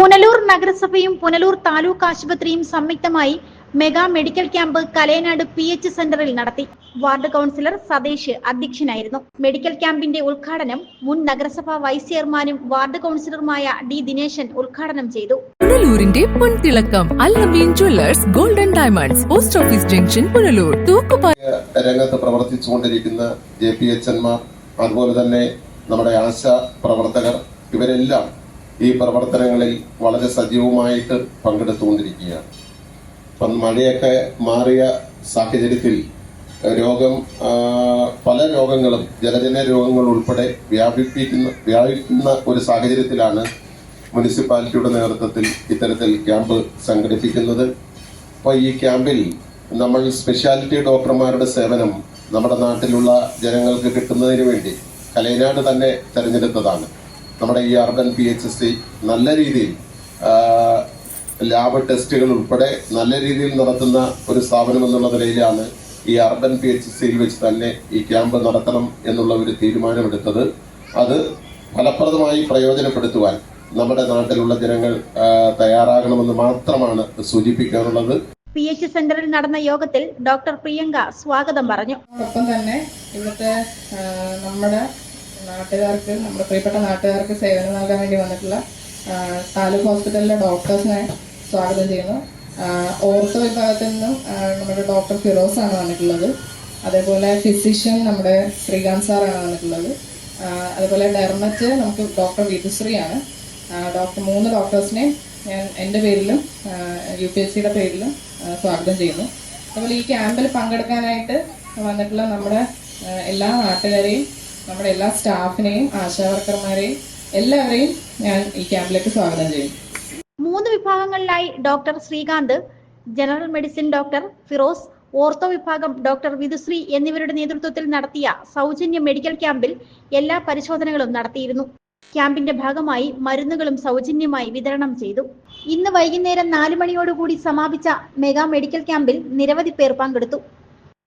പുനലൂർ നഗരസഭയും പുനലൂർ താലൂക്ക് ആശുപത്രിയും സംയുക്തമായി mega medical camp Kalayanad P H സെന്ററിൽ നടത്തി. വാർഡ് കൗൺസിലർ സതീഷ് അധ്യക്ഷനായിരുന്നു. മെഡിക്കൽ ക്യാമ്പിന്റെ ഉദ്ഘാടനം മുൻ നഗരസഭാ വൈസ് ചെയർമാനും വാർഡ് കൗൺസിലറുമായ ഡി ദിനേശൻ ഉദ്ഘാടനം ചെയ്തു. പുനലൂരിന്റെ പൊൻതിളക്കം Allameen jewellers golden diamonds post office junction Punalur രംഗത്ത് പ്രവർത്തിച്ചുകൊണ്ടിരിക്കുന്ന ജെ പി എച്ച്എന്മാർ അതുപോലെ തന്നെ നമ്മുടെ ആശാ പ്രവർത്തകർ ഇവരെല്ലാം ഈ പ്രവർത്തനങ്ങളിൽ വളരെ സജീവമായിട്ട് പങ്കെടുത്തുകൊണ്ടിരിക്കുകയാണ്. ഇപ്പം മഴയൊക്കെ മാറിയ സാഹചര്യത്തിൽ രോഗം പല രോഗങ്ങളും ജലജന രോഗങ്ങൾ ഉൾപ്പെടെ വ്യാപിപ്പിക്കുന്ന വ്യാപിക്കുന്ന ഒരു സാഹചര്യത്തിലാണ് മുനിസിപ്പാലിറ്റിയുടെ നേതൃത്വത്തിൽ ഇത്തരത്തിൽ ക്യാമ്പ് സംഘടിപ്പിക്കുന്നത്. അപ്പോൾ ഈ ക്യാമ്പിൽ നമ്മൾ സ്പെഷ്യാലിറ്റി ഡോക്ടർമാരുടെ സേവനം നമ്മുടെ നാട്ടിലുള്ള ജനങ്ങൾക്ക് കിട്ടുന്നതിന് വേണ്ടി കലയനാട് തന്നെ തെരഞ്ഞെടുത്തതാണ്. നമ്മുടെ ഈ urban P H S C നല്ല രീതിയിൽ ലാബ് ടെസ്റ്റുകൾ ഉൾപ്പെടെ നല്ല രീതിയിൽ നടത്തുന്ന ഒരു സ്ഥാപനം എന്നുള്ള നിലയിലാണ് ഈ അർബൻ പി എച്ച് എസ് സിയിൽ വെച്ച് തന്നെ ഈ ക്യാമ്പ് നടത്തണം എന്നുള്ള ഒരു തീരുമാനമെടുത്തത്. അത് ഫലപ്രദമായി പ്രയോജനപ്പെടുത്തുവാൻ നമ്മുടെ നാട്ടിലുള്ള ജനങ്ങൾ തയ്യാറാകണമെന്ന് മാത്രമാണ് സൂചിപ്പിക്കാനുള്ളത്. പി എച്ച് സെന്ററിൽ നടന്ന യോഗത്തിൽ ഡോക്ടർ പ്രിയങ്ക സ്വാഗതം പറഞ്ഞു. ഒപ്പം തന്നെ ഇവിടുത്തെ നമ്മുടെ നാട്ടുകാർക്ക് നമ്മുടെ പ്രിയപ്പെട്ട നാട്ടുകാർക്ക് സേവനം നൽകാൻ വേണ്ടി വന്നിട്ടുള്ള താലൂക്ക് ഹോസ്പിറ്റലിലെ ഡോക്ടേഴ്സിനെ സ്വാഗതം ചെയ്യുന്നു. ഓർത്തോ വിഭാഗത്തിൽ നിന്നും നമ്മുടെ ഡോക്ടർ ഫിറോസ് ആണ് വന്നിട്ടുള്ളത്. അതേപോലെ ഫിസിഷ്യൻ നമ്മുടെ ശ്രീകാന്ത് സാറാണ് വന്നിട്ടുള്ളത്. അതേപോലെ ഡെർമറ്റ് നമുക്ക് ഡോക്ടർ വിധുശ്രീയാണ്. ഡോക്ടർ മൂന്ന് ഡോക്ടേഴ്സിനെ ഞാൻ എന്റെ പേരിലും യു പി എസ് സിയുടെ പേരിലും സ്വാഗതം ചെയ്യുന്നു. അതുപോലെ ഈ ക്യാമ്പിൽ പങ്കെടുക്കാനായിട്ട് വന്നിട്ടുള്ള നമ്മുടെ എല്ലാ നാട്ടുകാരെയും നമ്മുടെ എല്ലാ സ്റ്റാഫിനെയും ആശാവർക്കർമാരെയും എല്ലാവരെയും ഞാൻ ഈ ക്യാമ്പിലേക്ക് സ്വാഗതം ചെയ്യും മൂന്ന് വിഭാഗങ്ങളിലായി doctor Srikanth general medicine doctor Firoz ortho വിഭാഗം ഡോക്ടർ വിധുശ്രീ എന്നിവരുടെ നേതൃത്വത്തിൽ നടത്തിയ സൗജന്യ മെഡിക്കൽ ക്യാമ്പിൽ എല്ലാ പരിശോധനകളും നടത്തിയിരുന്നു. ക്യാമ്പിന്റെ ഭാഗമായി മരുന്നുകളും സൗജന്യമായി വിതരണം ചെയ്തു. ഇന്ന് വൈകുന്നേരം നാല് മണിയോടുകൂടി സമാപിച്ച മെഗാ മെഡിക്കൽ ക്യാമ്പിൽ നിരവധി പേർ പങ്കെടുത്തു.